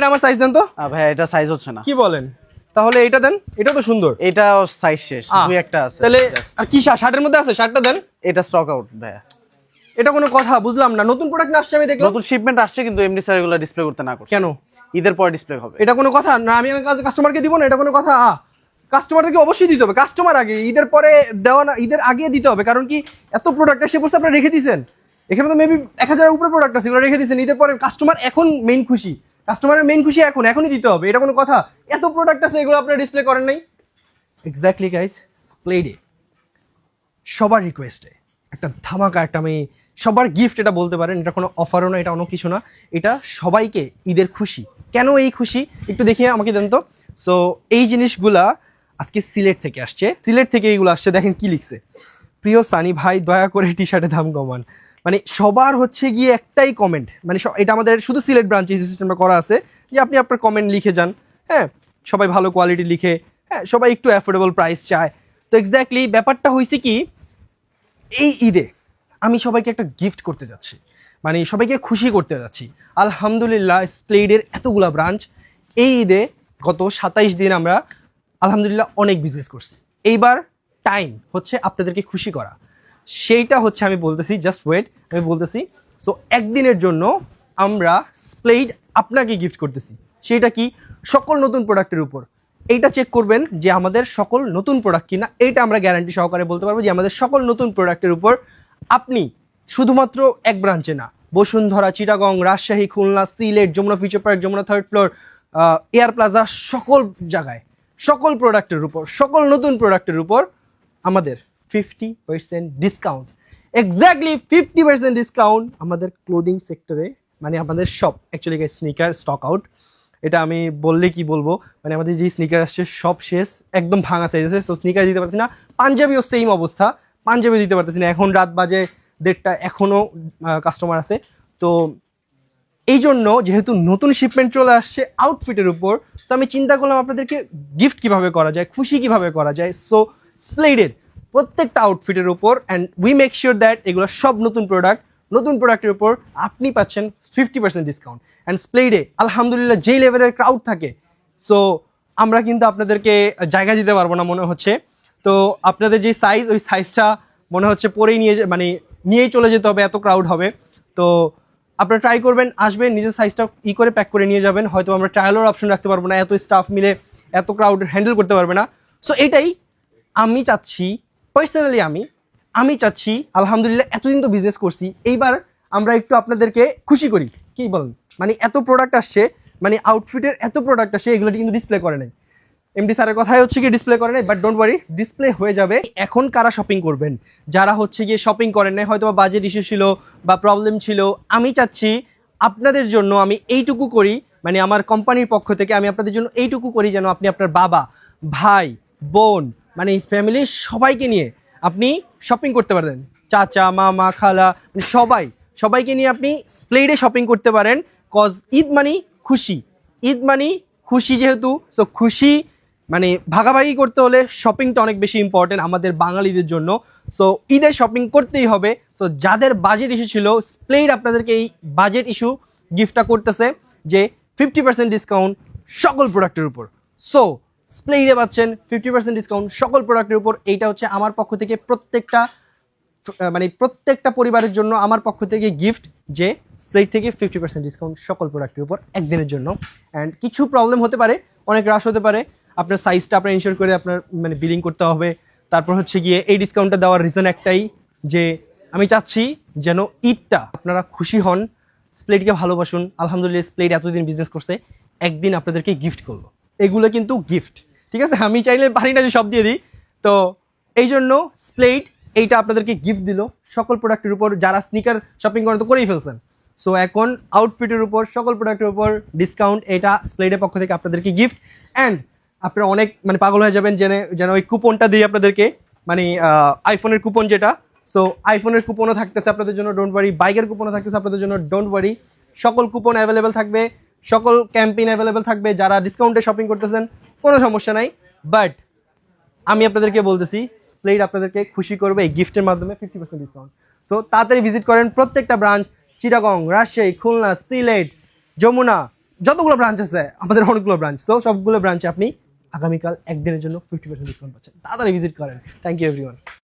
এটা আমার সাইজ দেন তো। ভাইয়া এটা সাইজ হচ্ছে না। কি বলেন? তাহলে এটা দেন এটা তো সুন্দর। এটা সাইজ শেষ দুই একটা আছে। তাহলে আর কি শার্টের মধ্যে আছে? শার্টটা দেন। এটা স্টক আউট ভাইয়া। এটা কোনো কথা বুঝলাম না। নতুন প্রোডাক্ট না আসছে আমি দেখলাম। নতুন শিপমেন্ট আসছে কিন্তু এমনি স্যার এগুলো ডিসপ্লে করতে না করছে। কেন? ঈদের পর ডিসপ্লে হবে। এটা কোনো কথা? না আমি আমার কাছে কাস্টমারকে দিব না এটা কোনো কথা? কাস্টমারকে অবশ্যই দিতে হবে। কাস্টমার আগে ঈদের পরে দেওয়া না ঈদের আগে দিতে হবে। কারণ কি এত প্রোডাক্ট সে বলতে আপনারা রেখে দিয়েছেন। এখানে তো মেবি এক হাজারের উপরে প্রোডাক্ট আছে এগুলো রেখে দিয়েছেন। ঈদের পরে কাস্টমার এখন মেইন খুশি। কাস্টমারের মেইন খুশি এখন, এখনই দিতে হবে, এটা কোনো কথা। এত প্রোডাক্ট আছে, এগুলো আপনারা ডিসপ্লে করেন নাই। এক্স্যাক্টলি গাইস স্প্লেডে সবার রিকোয়েস্টে একটা ধামাকা একটা আমি, সবার গিফট এটা বলতে পারেন, এটা কোনো অফারও না, এটা অন্য কিছু না। এটা সবাইকে ঈদের খুশি। কেন এই খুশি? একটু দেখিয়ে আমাকে দেন তো। সো এই জিনিসগুলা আজকে সিলেট থেকে আসছে। সিলেট থেকে এইগুলো আসছে, দেখেন কি লিখছে। প্রিয় সানি ভাই, দয়া করে টি শার্টের দাম কমান। মানে সবার হচ্ছে গিয়ে একটাই কমেন্ট মানে এটা আমাদের শুধু সিলেট ব্রাঞ্চে এই সিস্টেমটা করা আছে, যে আপনি আপনার কমেন্ট লিখে যান হ্যাঁ? সবাই ভালো কোয়ালিটি লিখে হ্যাঁ? সবাই একটু অ্যাফোর্ডেবল প্রাইস চায়। তো এক্স্যাক্টলি ব্যাপারটা হয়েছে কি, এই ঈদে আমি সবাইকে একটা গিফট করতে যাচ্ছি। মানে সবাইকে খুশি করতে যাচ্ছি। আলহামদুলিল্লাহ স্প্লেডের এতগুলা ব্রাঞ্চ এই ঈদে গত সাতাইশ দিন আমরা আলহামদুলিল্লাহ অনেক বিজনেস করছি। এইবার টাইম হচ্ছে আপনাদেরকে খুশি করা। সেইটা হচ্ছে আমি বলতেছি জাস্ট ওয়েট আমি বলতেছি। সো একদিনের জন্য আমরা স্প্লেড আপনাকে গিফট করতেছি। সেটা কি? সকল নতুন প্রোডাক্টের উপর। এইটা চেক করবেন যে আমাদের সকল নতুন প্রোডাক্ট কিনা। এইটা আমরা গ্যারান্টি সহকারে বলতে পারব যে আমাদের সকল নতুন প্রোডাক্টের উপর আপনি শুধুমাত্র এক ব্রাঞ্চে না। Bashundhara, Chittagong, Rajshahi, Khulna, Sylhet, Jamuna future park Jamuna third floor air plaza সকল জায়গায়, সকল প্রোডাক্টের উপর, সকল নতুন প্রোডাক্টের উপর আমাদের fifty percent discount exactly fifty percent discount আমাদের ক্লোদিং সেক্টরে মানে আমাদের সব অ্যাকচুয়ালি স্নিকার স্টক আউট এটা আমি বললে কি বলব? মানে আমাদের যে স্নিকার আসছে সব শেষ, একদম ভাঙা সাইজ সো স্নিকার দিতে পারছি না। পাঞ্জাবিও সেম অবস্থা। পাঞ্জাবি দিতে পারতেছি না। এখন রাত বাজে দেড়টা এখনও কাস্টমার আছে। তো, এই জন্য যেহেতু নতুন শিপমেন্ট চলে আসছে আউটফিটের উপর, তো আমি চিন্তা করলাম আপনাদেরকে গিফট কীভাবে করা যায়, খুশি কীভাবে করা যায়। সো স্প্লেডের প্রত্যেকটা আউটফিটের উপর and we make sure that এগুলো সব নতুন প্রোডাক্ট নতুন প্রোডাক্টের উপর আপনি পাচ্ছেন ফিফটি পার্সেন্ট ডিসকাউন্ট অ্যান্ড স্প্লেডে আলহামদুলিল্লাহ যেই লেভেলের ক্রাউড থাকে সো আমরা কিন্তু আপনাদেরকে জায়গা দিতে পারব না মনে হচ্ছে। তো আপনাদের যে সাইজ ওই সাইজটা মনে হচ্ছে পরেই নিয়ে মানে নিয়েই চলে যেতে হবে, এত ক্রাউড হবে। তো আপনারা ট্রাই করবেন, আসবেন, নিজের সাইজটা ই করে প্যাক করে নিয়ে যাবেন। হয়তো আমরা ট্রায়ালের অপশন রাখতে পারব না, এত স্টাফ মিলে এত ক্রাউড হ্যান্ডেল করতে পারবে না। সো এটাই আমি চাচ্ছি পার্সোনালি আমি আমি চাচ্ছি, আলহামদুলিল্লাহ, এতদিন তো বিজনেস করছি, এইবার আমরা একটু আপনাদেরকে খুশি করি। কি বলেন? মানে এত প্রোডাক্ট আসছে মানে আউটফিটের এত প্রোডাক্ট আসছে এগুলো কিন্তু ডিসপ্লে করে নাই। এমডি স্যারের কথাই হচ্ছে কি ডিসপ্লে করে নাই বাট ডোন্ট ওয়ারি ডিসপ্লে হয়ে যাবে। এখন কারা শপিং করবেন? যারা হচ্ছে গিয়ে শপিং করেন নাই হয়তো বা বাজেট ইস্যু ছিল বা প্রবলেম ছিল, আমি চাচ্ছি আপনাদের জন্য আমি এইটুকু করি মানে আমার কোম্পানির পক্ষ থেকে আমি আপনাদের জন্য এইটুকু করি যেন আপনি আপনার বাবা, ভাই, বোন মানে ফ্যামিলির সবাইকে নিয়ে আপনি শপিং করতে পারেন চাচা, মামা, খালা মানে সবাই, সবাইকে নিয়ে আপনি স্প্লেডে শপিং করতে পারেন। কজ ঈদ মানি খুশি। ঈদ মানি খুশি যেহেতু সো খুশি মানে ভাগাভাগি করতে হলে শপিংটা অনেক বেশি ইম্পর্টেন্ট আমাদের বাঙালিদের জন্য। সো ঈদের শপিং করতেই হবে। সো যাদের বাজেট ইস্যু ছিল স্প্লেড আপনাদেরকে এই বাজেট ইস্যু গিফটটা করতেছে যে ফিফটি পার্সেন্ট ডিসকাউন্ট সকল প্রোডাক্টের উপর। সো স্প্লেডে পাচ্ছেন ফিফটি পার্সেন্ট ডিসকাউন্ট সকল প্রোডাক্টের উপর। এইটা হচ্ছে আমার পক্ষ থেকে প্রত্যেকটা মানে প্রত্যেকটা পরিবারের জন্য আমার পক্ষ থেকে গিফট যে স্প্লেট থেকে ফিফটি পার্সেন্ট ডিসকাউন্ট সকল প্রোডাক্টের উপর একদিনের জন্য। অ্যান্ড কিছু প্রবলেম হতে পারে, অনেক রাশ হতে পারে। আপনার সাইজটা আপনার ইনশিওর করে আপনার মানে বিলিং করতে হবে। তারপর হচ্ছে গিয়ে এই ডিসকাউন্টটা দেওয়ার রিজন একটাই যে আমি চাচ্ছি যেন ঈদটা আপনারা খুশি হন স্প্লেটকে ভালোবাসুন। আলহামদুলিল্লাহ স্প্লেট এতদিন বিজনেস করছে, একদিন আপনাদেরকে গিফট করল এগুলো কিন্তু গিফট ঠিক আছে? আমি চাইলে পারি না যে সব দিয়ে দিই। তো এই জন্য স্প্লেট এইটা আপনাদেরকে গিফট দিল। সকল প্রোডাক্টের উপর যারা স্নিকার শপিং করেন তো করেই ফেলছেন। সো এখন আউটফিটের উপর, সকল প্রোডাক্টের উপর ডিসকাউন্ট এটা স্প্লেডের পক্ষ থেকে আপনাদেরকে গিফট অ্যান্ড আপনারা অনেক মানে পাগল হয়ে যাবেন যেন যেন ওই কুপনটা দিই আপনাদেরকে। মানে আইফোনের কুপন যেটা। সো আইফোনের কুপনও থাকতেছে আপনাদের জন্য ডোন্ট ওয়ারি বাইকের কুপনও থাকতেছে আপনাদের জন্য ডোন্ট ওয়ারি সকল কুপন অ্যাভেলেবেল থাকবে। সকল ক্যাম্পেইন অ্যাভেলেবেল থাকবে, যারা ডিসকাউন্টে শপিং করতেছেন, কোনো সমস্যা নাই। বাট আমি আপনাদেরকে বলতেছি স্প্লেড আপনাদেরকে খুশি করবে এই গিফটের মাধ্যমে ফিফটি পার্সেন্ট ডিসকাউন্ট সো তাড়াতাড়ি ভিজিট করেন প্রত্যেকটা ব্রাঞ্চ চিটাগং রাজশাহী খুলনা সিলেট যমুনা যতগুলো ব্রাঞ্চ আছে, আমাদের অনেকগুলো ব্রাঞ্চ তো সবগুলো ব্রাঞ্চে আপনি আগামীকাল একদিনের জন্য ফিফটি পার্সেন্ট ডিসকাউন্ট পাচ্ছেন। তাড়াতাড়ি ভিজিট করেন। Thank you everyone